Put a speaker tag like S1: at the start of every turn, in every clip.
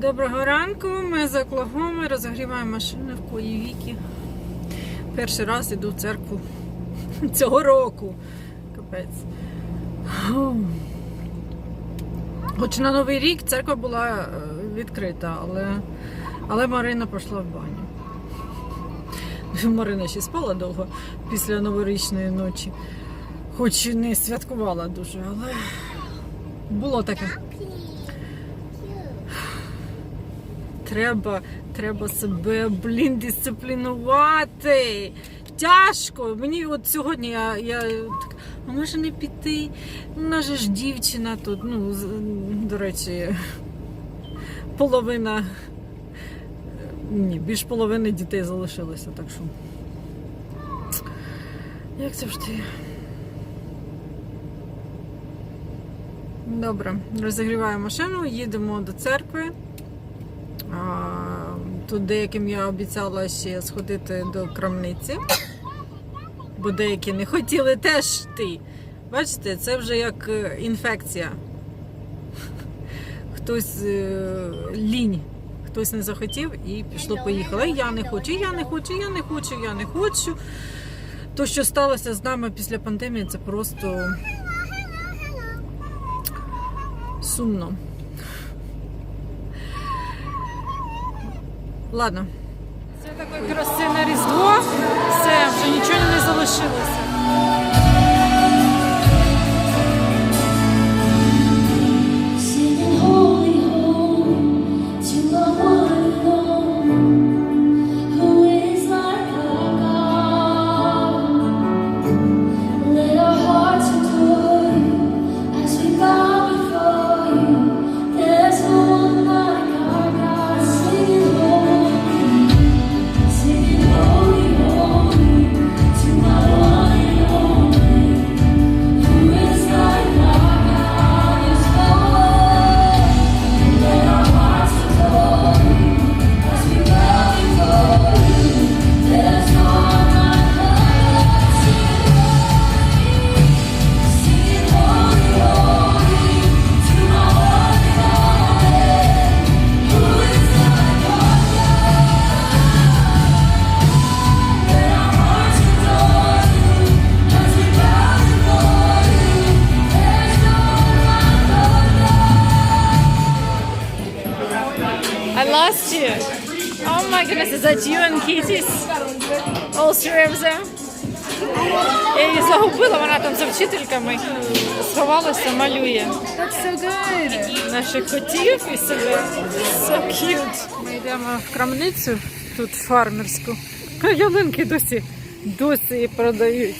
S1: Доброго ранку, ми з Оклахоми розігріваємо машину в кої віки. Перший раз іду в церкву цього року. Капець. Хоч на Новий рік церква була е, відкрита, але, але Марина пішла в баню. Марина ще спала довго після новорічної ночі. Хоч і не святкувала дуже, але було таке. Треба, треба себе, блін, дисциплінувати. Тяжко. Мені от сьогодні я, я так, а може не піти? Нас ж дівчина тут. Ну, до речі, половина. Ні, більш половини дітей залишилося, так що. Як завжди. Добре, розігріваю машину, їдемо до церкви. Тут деяким я обіцяла ще сходити до крамниці, бо деякі не хотіли теж йти. Бачите, це вже як е, інфекція. Хтось е, лінь, хтось не захотів і пішло, поїхало. І я не хочу, я не хочу, я не хочу, я не хочу. То, що сталося з нами після пандемії, це просто сумно. Ладно. Це таке красиве різдво. Все, вже нічого не залишилося. Її загубила, вона там за вчительками сховалася, малює. That's so good. Наших котів і себе. So cute. Ми йдемо в крамницю, тут фармерську. Ялинки досі, досі продають.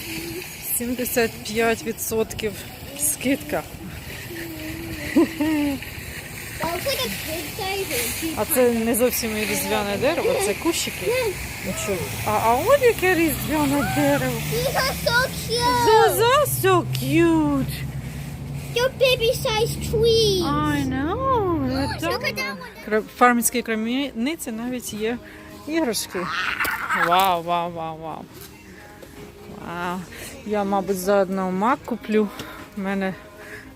S1: 75% скидка. А це не зовсім різдвяне дерево, це кущики. Ну? А, а от яке різдвяне дерево.
S2: These so cute.
S1: Those so cute.
S2: Your baby sized trees.
S1: I know. Кра- В крамниці навіть є іграшки. Вау, вау, вау, вау. Вау. Я, мабуть, заодно мак куплю. У мене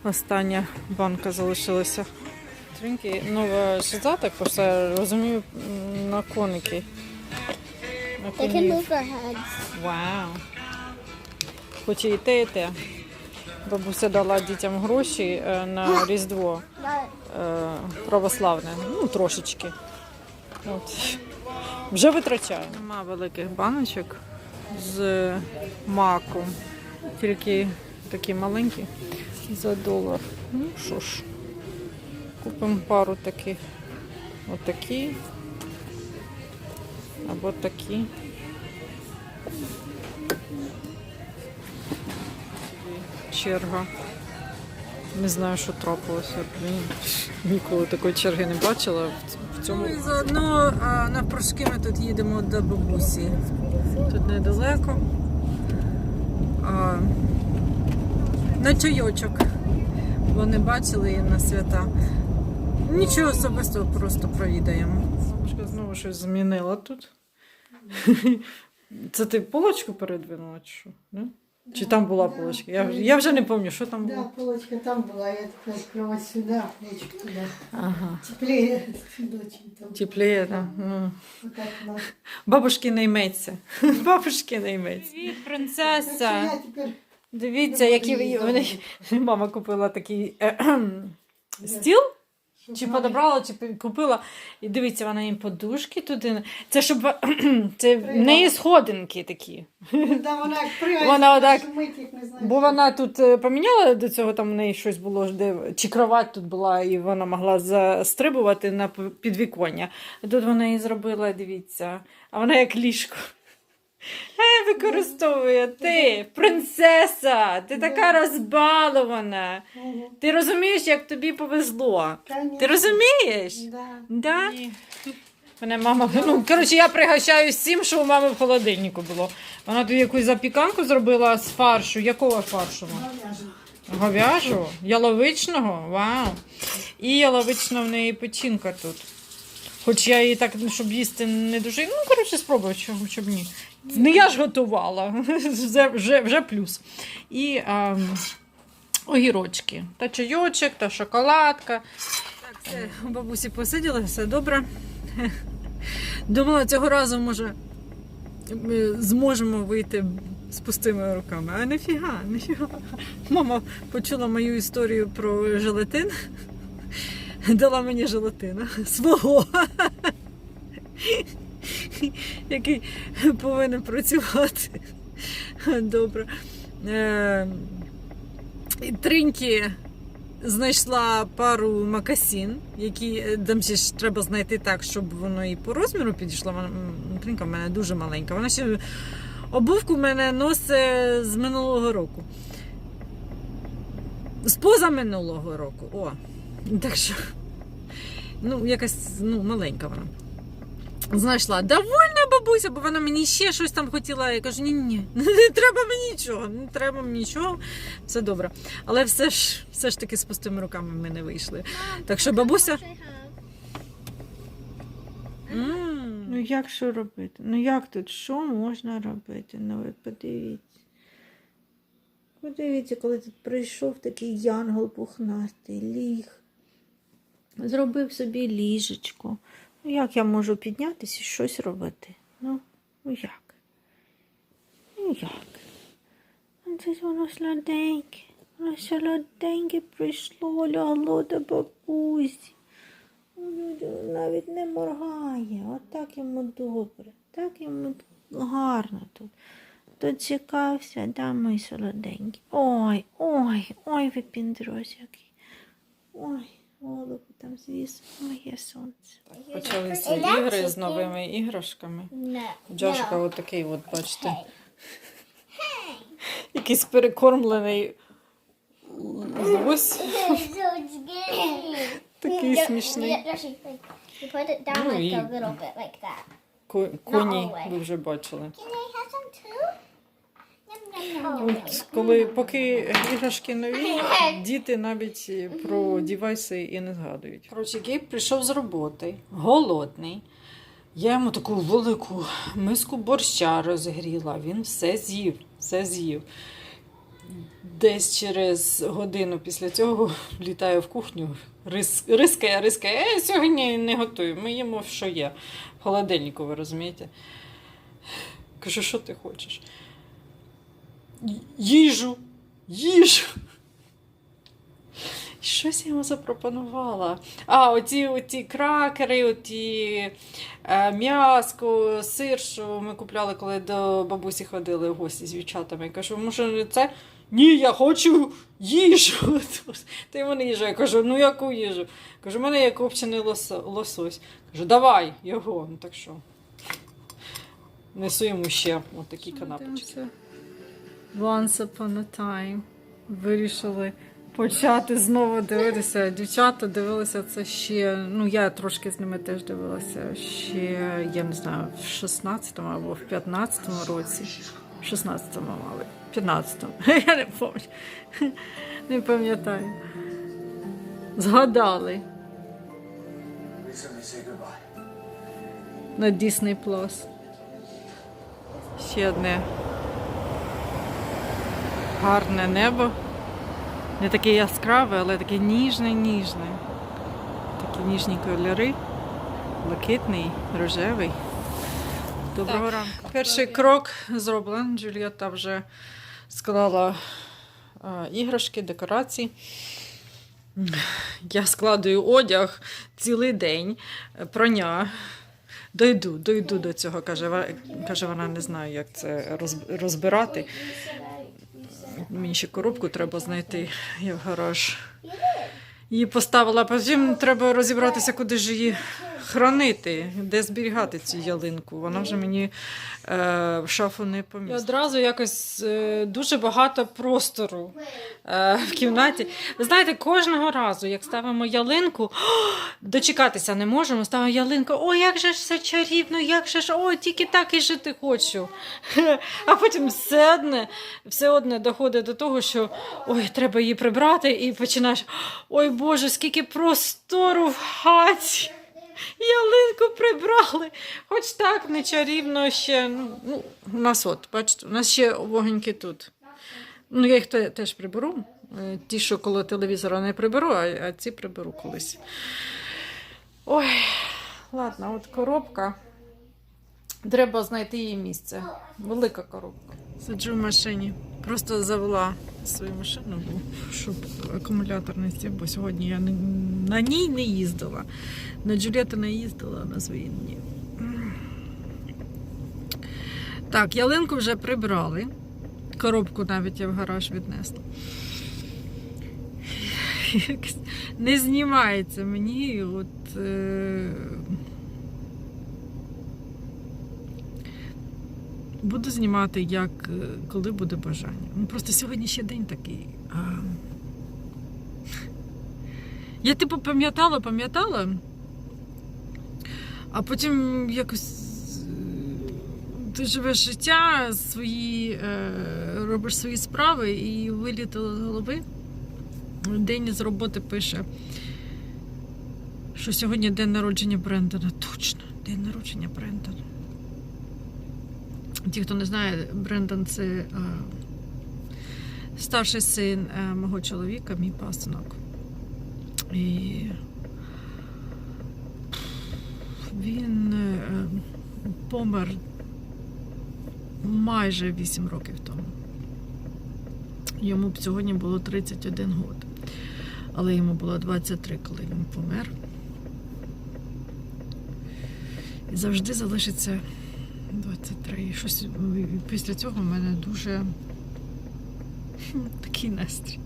S1: остання банка залишилася. Тринки, нова шиза так просто розумію на коники. На
S2: They can
S1: конів.
S2: move their heads.
S1: Вау. Хоче і те, і те. Бабуся дала дітям гроші е, на Різдво е, православне. Ну, трошечки. От. Вже витрачаю. Нема великих баночок з маком. Тільки такі маленькі за долар. Ну що ж, купимо пару таких. Отакі. Або такі. Черга. Не знаю, що трапилося. Ніколи такої черги не бачила в цьому. Ну і заодно навпрошки ми тут їдемо до бабусі. Тут недалеко. А, на чайочок. Вони бачили її на свята. Нічого особистого, просто провідаємо. Бабушка знову щось змінила тут. Це ти полочку передвинула чи що? Не? Чи там була полочка? Я, я вже не пам'ятаю, що там
S3: Да,
S1: було.
S3: полочка там была, я такая открывать сюда, полочку туда.
S1: Ага.
S3: Теплее очень там.
S1: Тепліє там. Ну.
S3: Вот так у нас.
S1: Бабушки не йметься. Бабушки не йметься. Привіт,
S3: Так
S1: принцеса.
S3: я теперь
S1: Дивіться, які вони. Мама купила такий е, стіл. Чи подобрала, чи купила. І дивіться, вона їм подушки туди. Це щоб це в неї сходинки такі.
S3: Да, вона як пригає,
S1: Вона отак-
S3: шумить, як не знаю.
S1: Бо вона тут е, поміняла до цього, там в неї щось було, де чи кровать тут була, і вона могла застрибувати на п- підвіконня. А тут вона її зробила, дивіться, а вона як ліжко. Е, використовує ти, принцеса, ти така розбалована. Ти розумієш, як тобі повезло. Ти розумієш?
S3: Да.
S1: Мене мама. Ну, коротше, я пригощаю всім, що у мами в холодильнику було. Вона тобі якусь запіканку зробила з фаршу. Якого фаршу? Говяжого? Яловичного? Вау. І яловична в неї печінка тут. Хоч я її так, ну, щоб їсти не дуже. Ну, коротше, спробую, чого, щоб ні. Не я ж готувала. Вже, вже, вже плюс. І ем, огірочки. Та чайочок, та шоколадка. Так, все, у бабусі посиділи, все добре. Думала, цього разу, може, ми зможемо вийти з пустими руками. А ніфіга, ніфіга. Мама почула мою історію про желатин. Дала мені желатина свого, який повинен працювати. Добре. Е, Триньки знайшла пару макасін, які е, там ще ж треба знайти так, щоб воно і по розміру підійшло. Тринька в мене дуже маленька. Вона ще обувку в мене носить з минулого року. З позаминулого року. О. Так що, ну, якась ну, маленька вона. Знайшла довольна бабуся, бо вона мені ще щось там хотіла. Я кажу, ні, ні, не треба мені нічого, не треба мені нічого, все добре. Але все ж, все ж таки з пустими руками ми не вийшли. Так що бабуся.
S4: Ну як що робити? Ну як тут? Що можна робити? Ну ви подивіться. Подивіться, коли тут прийшов такий янгол пухнастий, ліг. Зробив собі ліжечко. Ну як я можу піднятися і щось робити? Ну, ну як? Ну як? Ну, Це воно сладеньке. Воно солоденьке прийшло, лягло до бабусі. Воно навіть не моргає. Отак йому добре. Так йому гарно тут. Дочекався, да, мій солоденький. Ой, ой, ой, ви який. Ой, голову там звіс, моє сонце.
S1: Почалися ігри з новими іграшками. Джашка
S2: no.
S1: от бачите. Якийсь перекормлений лось. Такий смішний. Ну, і- Коні ви вже бачили. Коли поки іграшки нові, діти навіть про дівайси і не згадують. Коротше, Гейб прийшов з роботи, голодний. Я йому таку велику миску борща розгріла. Він все з'їв, все з'їв. Десь через годину після цього літає в кухню, рис, рискає, рискає. Е, сьогодні не готую. Ми їмо, що є. В холодильнику, ви розумієте? Кажу, що ти хочеш? «Й- Їжу, їжу. Щось я йому запропонувала. А, оті, оті кракери, оті е, м'яско, сир, що ми купляли, коли до бабусі ходили в гості з дівчатами. Я кажу, може це? Ні, я хочу їжу. Ти йому не їжу. Я кажу, ну яку їжу? Кажу, у мене є копчений лосо- лосось. Кажу, давай його. Ну так що. Несу йому ще отакі канапочки. Once upon a time вирішили почати знову дивитися. Дівчата дивилися це ще. Ну, я трошки з ними теж дивилася ще, я не знаю, в 16-му або в 15-му році. В 16-му, мали. В 15-му. Я не пам'ятаю. Не пам'ятаю. Згадали. На Disney Plus. Ще одне гарне небо. Не таке яскраве, але таке ніжне, ніжне. Такі ніжні кольори. Блакитний, рожевий. Доброго ранку. Перший крок зроблений. Джульєта вже склала іграшки, декорації. Я складую одяг цілий день, проня. Дойду, дойду до цього, каже, каже вона, не знаю, як це розбирати. Мені ще коробку треба знайти я в гараж. Її поставила, потім треба розібратися, куди ж її хранити, де зберігати цю ялинку. Вона вже мені е, в шафу не помістила. І одразу якось е, дуже багато простору е, в кімнаті. Ви знаєте, кожного разу, як ставимо ялинку, дочекатися не можемо, ставимо ялинку, о, як же ж все чарівно, як же ж, о, тільки так і жити хочу. А потім все одне, все одне доходить до того, що ой, треба її прибрати, і починаєш, ой Боже, скільки простору в хаті. Ялинку прибрали, хоч так не чарівно ще. Ну, ну, у нас от, бачите, у нас ще вогоньки тут. Ну, я їх теж приберу. Е, Ті, що коло телевізора не приберу, а, ці приберу колись. Ой, ладно, от коробка. Треба знайти її місце. Велика коробка. Сиджу в машині. Просто завела свою машину, щоб акумулятор не сів, бо сьогодні я на ній не їздила. На Джулієта не їздила на своїй ні. Так, ялинку вже прибрали. Коробку навіть я в гараж віднесла. Не знімається мені. От, е... Буду знімати, як е, коли буде бажання. Ну, просто сьогодні ще день такий. А... Я типу пам'ятала, пам'ятала, а потім якось е, ти живеш життя, свої, е, робиш свої справи і вилітало з голови. День з роботи пише, що сьогодні день народження Брендона. Точно, день народження Брендона. Ті, хто не знає, Брендон це е, старший син е, мого чоловіка, мій пасинок. І він е, помер майже 8 років тому. Йому б сьогодні було 31 год. Але йому було 23, коли він помер. І завжди залишиться 23. І щось після цього в мене дуже такий настрій.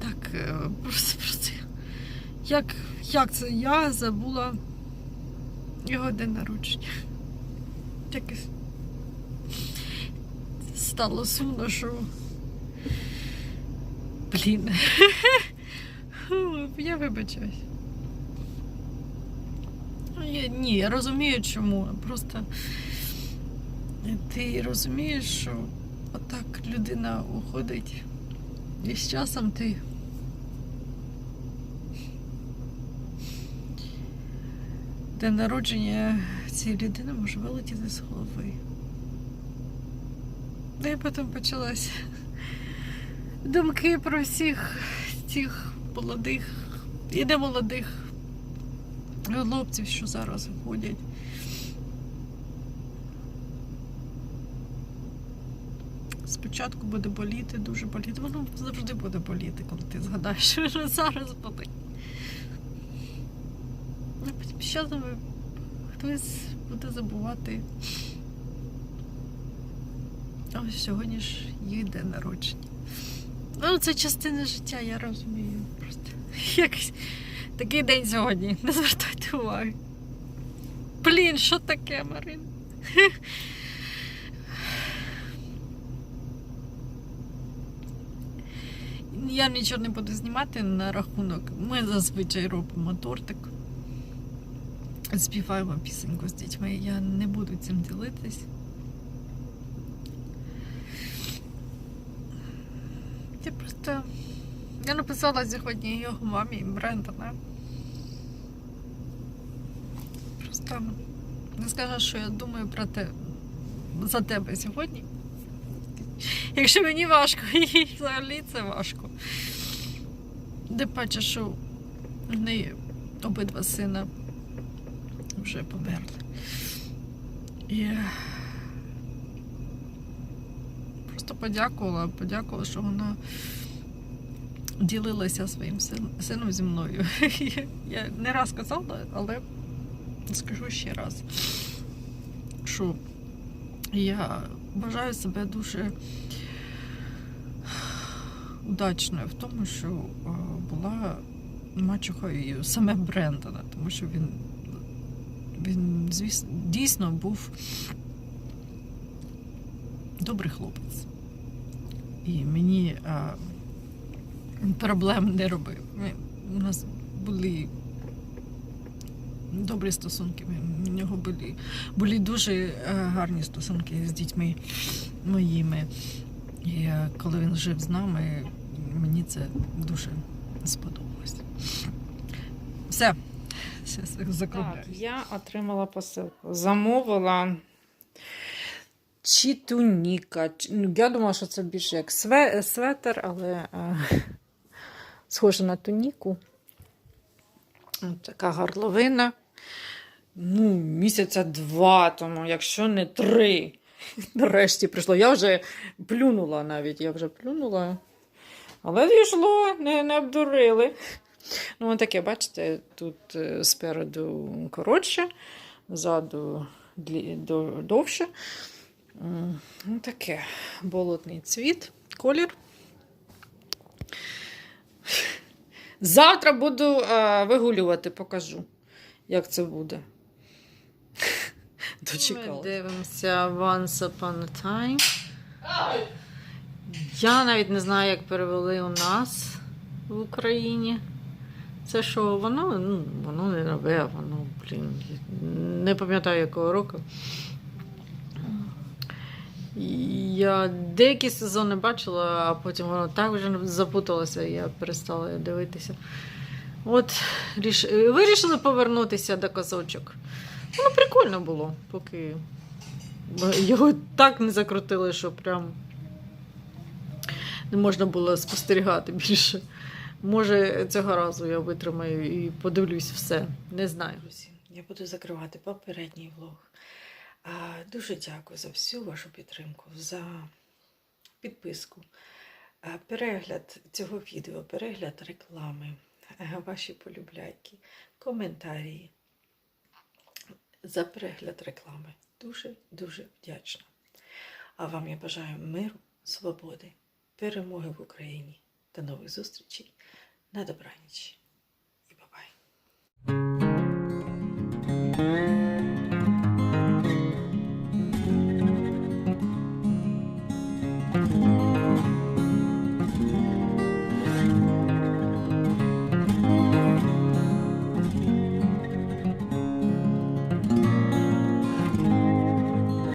S1: Так, е, просто, просто як, як це я забула його день народження. Якось стало сумно, що. Блін. Я вибачаюсь. Ну, Я, ні, я розумію, чому. Просто ти розумієш, що отак людина уходить, і з часом ти. День народження цієї людини може вилетіти з голови. Ну і потім почалися думки про всіх цих молодих і немолодих хлопців, що зараз ходять. Спочатку буде боліти, дуже боліти. Воно завжди буде боліти, коли ти згадаєш, що зараз болить. Потім з часом хтось буде забувати. А сьогодні ж їх день народження. Ну, це частина життя, я розумію. Просто якийсь такий день сьогодні. Не звертайте уваги. Блін, що таке, Марин? Я нічого не буду знімати на рахунок. Ми зазвичай робимо тортик. Співаємо пісеньку з дітьми. Я не буду цим ділитись.
S4: Написала сьогодні його мамі Брендона. Просто не скажу, що я думаю про те за тебе сьогодні. Якщо мені важко, і взагалі це важко. Де паче, що в неї обидва сина вже померли. І просто подякувала, подякувала, що вона ділилася своїм сином зі мною. Я не раз казала, але скажу ще раз, що я вважаю себе дуже удачною в тому, що е, була мачухою саме Брендона, тому що він, він звісно, дійсно був добрий хлопець. І мені е, проблем не робив. Ми- У нас були добрі стосунки. У нього були, були дуже е, гарні стосунки з дітьми моїми. І е, коли він жив з нами, мені це дуже сподобалось. Все, все.
S1: Так, я отримала посилку. Замовила чи туніка. Я думала, що це більше як све- светер, але схоже на туніку. От така горловина. Ну, місяця два, тому якщо не три. Нарешті прийшло. Я вже плюнула навіть, я вже плюнула. Але дійшло, не, не обдурили. Ну, таке, бачите, тут е, спереду коротше, ззаду довше. Ну, таке болотний цвіт, колір. Завтра буду е, вигулювати, покажу, як це буде. Дочекалась. Ми дивимося Once Upon a Time. Я навіть не знаю, як перевели у нас в Україні. Це що, воно, ну, воно не нове, воно, блін, не пам'ятаю якого року. Я деякі сезони бачила, а потім воно так вже запуталося, я перестала дивитися. От ріш... вирішили повернутися до казочок. Воно прикольно було, поки його так не закрутили, що прям не можна було спостерігати більше. Може, цього разу я витримаю і подивлюсь все. Не знаю. Я буду закривати попередній влог. Дуже дякую за всю вашу підтримку, за підписку, перегляд цього відео, перегляд реклами, ваші полюбляйки, коментарі. За перегляд реклами. Дуже-дуже вдячна. А вам я бажаю миру, свободи, перемоги в Україні. До нових зустрічей. На добраніч. І бабай.